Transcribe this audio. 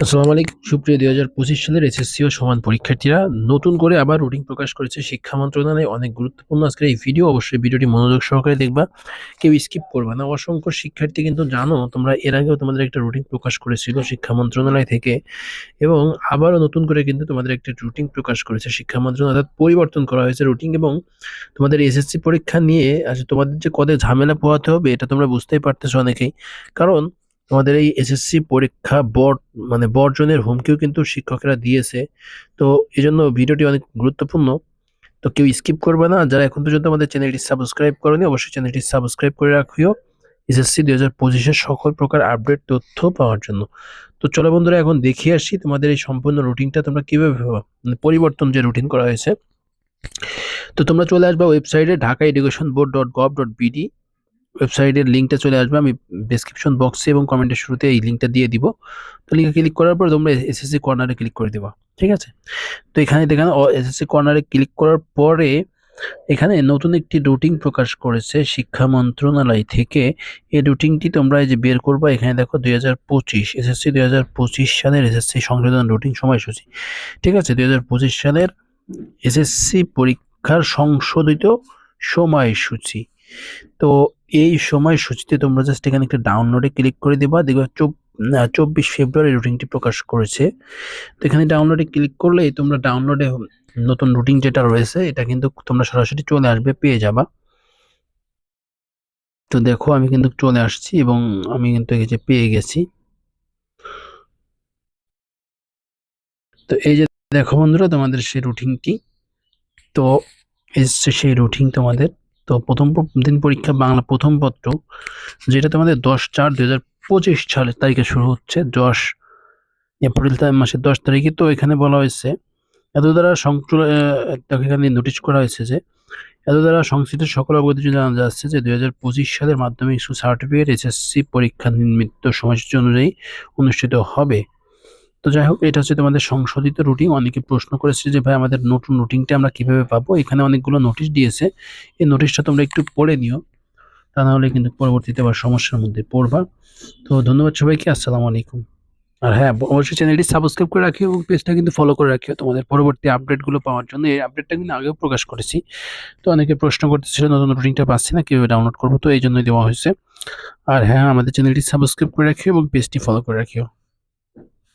আসসালামু আলাইকুম। সুপ্রিয় দুই হাজার পঁচিশ সালের এসএসসি ও সমান পরীক্ষার্থীরা, নতুন করে আবার রুটিন প্রকাশ করেছে শিক্ষা মন্ত্রণালয় অনেক গুরুত্বপূর্ণ আজকের এই ভিডিও। অবশ্যই ভিডিওটি মনোযোগ সহকারে দেখবা। কেউ স্কিপ করবে না। অসংখ্য শিক্ষার্থী কিন্তু জানো, তোমরা এর আগেও তোমাদের একটা রুটিন প্রকাশ করেছিল শিক্ষা মন্ত্রণালয় থেকে এবং আবারও নতুন করে কিন্তু তোমাদের একটা রুটিন প্রকাশ করেছে শিক্ষা মন্ত্রণালয়। অর্থাৎ পরিবর্তন করা হয়েছে রুটিন এবং তোমাদের এসএসসি পরীক্ষা নিয়ে আসলে তোমাদের যে কদে ঝামেলা পোহাতে হবে, এটা তোমরা বুঝতেই পারতেছো অনেকেই। কারণ তোমাদের এই এসএসসি পরীক্ষা বর্ড মানে বর্জনের হুমকিও কিন্তু শিক্ষকেরা দিয়েছে। তো এই জন্য ভিডিওটি অনেক গুরুত্বপূর্ণ। তো কেউ স্কিপ করবে না। যারা এখন পর্যন্ত আমাদের চ্যানেলটি সাবস্ক্রাইব করেনি, অবশ্যই চ্যানেলটি সাবস্ক্রাইব করে রাখিও। এসএসসি দুই হাজার পঁচিশের সকল প্রকার আপডেট, তথ্য পাওয়ার জন্য। তো চলো বন্ধুরা, এখন দেখিয়ে আসি তোমাদের এই সম্পূর্ণ রুটিনটা তোমরা কীভাবে ভাবা মানে পরিবর্তন যে রুটিন করা হয়েছে। তো তোমরা চলে আসবে ওয়েবসাইটে Dhaka education board dot gov dot BD. ওয়েবসাইটের লিঙ্কটা চলে আসবে, আমি ডেসক্রিপশন বক্সে এবং কমেন্টের শুরুতে এই লিঙ্কটা দিয়ে দিব। তো লিঙ্কে ক্লিক করার পর তোমরা এসএসসি কর্নারে ক্লিক করে দেবা, ঠিক আছে? তো এখানে দেখানো এসএসসি কর্নারে ক্লিক করার পরে এখানে নতুন একটি রুটিন প্রকাশ করেছে শিক্ষা মন্ত্রণালয় থেকে। এই রুটিনটি তোমরা এই যে বের করবা, এখানে দেখো দুই হাজার পঁচিশ এসএসসি দুই হাজার পঁচিশ সালের এসএসসি সংশোধন রুটিন সময়সূচি, ঠিক আছে? দুই হাজার পঁচিশ সালের এসএসসি পরীক্ষার সংশোধিত সময়সূচি। তো এই সময়সূচিতে তোমরা জাস্ট এখানে একটা ডাউনলোডে ক্লিক করে দেবা। দেখবে চব্বিশ ফেব্রুয়ারি রুটিনটি প্রকাশ করেছে। তো এখানে ডাউনলোডে ক্লিক করলে তোমরা ডাউনলোডে নতুন রুটিন যেটা রয়েছে, এটা কিন্তু তোমরা সরাসরি চলে আসবে, পেয়ে যাবা। তো দেখো, আমি কিন্তু চলে আসছি এবং আমি কিন্তু এই যে পেয়ে গেছি। তো এই যে দেখো বন্ধুরা, তোমাদের সেই রুটিনটি তো এসছে সেই রুটিন তোমাদের তো প্রথম দিন পরীক্ষা বাংলা প্রথম পত্র, যেটা তোমাদের দশ চার দুই হাজার পঁচিশ সালের তারিখে শুরু হচ্ছে, দশ এপ্রিল মাসের দশ তারিখে। তো এখানে বলা হয়েছে, এত দ্বারা সংচল এখানে নোটিশ করা হয়েছে যে, এত দ্বারা সংশ্লিষ্ট সকল অবগতির জন্য জানা যাচ্ছে যে দুই হাজার পঁচিশ সালের মাধ্যমিক সার্টিফিকেট এসএসসি পরীক্ষা নির্মিত সময়সূচি অনুযায়ী অনুষ্ঠিত হবে। তো যাই হোক, এটা হচ্ছে তোমাদের সংশোধিত রুটিন। অনেকে প্রশ্ন করেছে যে, ভাই, আমাদের নতুন রুটিনটা আমরা কীভাবে পাবো? এখানে অনেকগুলো নোটিশ দিয়েছে। এই নোটিশটা তোমরা একটু পড়ে নিও। তা নাহলে কিন্তু পরবর্তীতে আবার সমস্যার মধ্যে পড়বা। তো ধন্যবাদ সবাইকে। আসসালামু আলাইকুম। আর হ্যাঁ অবশ্যই চ্যানেলটি সাবস্ক্রাইব করে রাখিও এবং পেজটা কিন্তু ফলো করে রাখিও। তোমাদের পরবর্তী আপডেটগুলো পাওয়ার জন্য এই আপডেটটা কিন্তু আগেও প্রকাশ করেছি। তো অনেকে প্রশ্ন করতেছিল, নতুন রুটিনটা পাচ্ছি না, কীভাবে ডাউনলোড করব? তো এই জন্যই দেওয়া হয়েছে। আর হ্যাঁ আমাদের চ্যানেলটি সাবস্ক্রাইব করে রাখিও এবং পেজটি ফলো করে রাখিও।